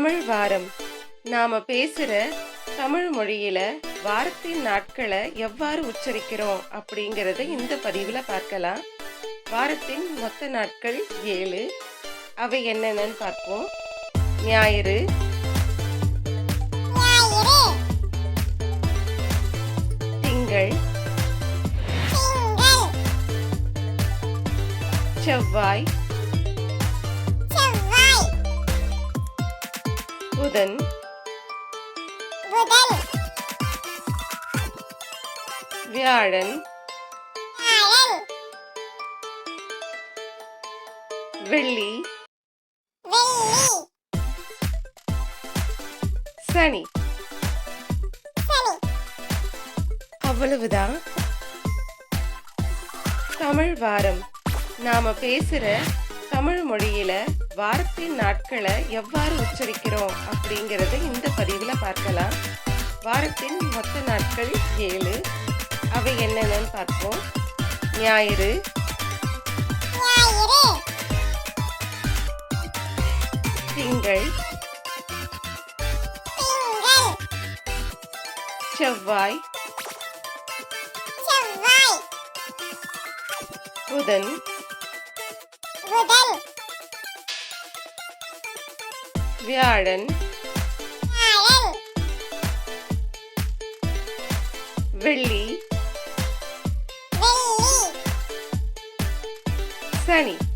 தமிழ் வாரம். நாம பேசுற தமிழ் மொழியில வாரத்தின் நாட்களை எவ்வாறு உச்சரிக்கிறோம் அப்படிங்கறத இந்த பதிவுல பார்க்கலாம். வாரத்தின் மொத்த நாட்கள் ஏழு. அவை என்னென்னு பார்ப்போம். ஞாயிறு. திங்கள். செவ்வாய். புதன். புதன். வியாழன். வியாழன் வெள்ளி. வெள்ளி. சனி. சனி. அவ்வளவுதான். தமிழ் வாரம். நாம பேசுற தமிழ் மொழியில வாரத்தின் நாட்களை எவ்வாறு உச்சரிக்கிறோம் அப்படிங்கறத இந்த பதிவுல பார்க்கலாம். வாரத்தின் மொத்த நாட்கள் ஏழு. அவை என்னென்னு பார்ப்போம். ஞாயிறு. திங்கள். திங்கள். செவ்வாய். செவ்வாய். புதன். Hotel. Garden. Garden. Willy. Willy. Sunny.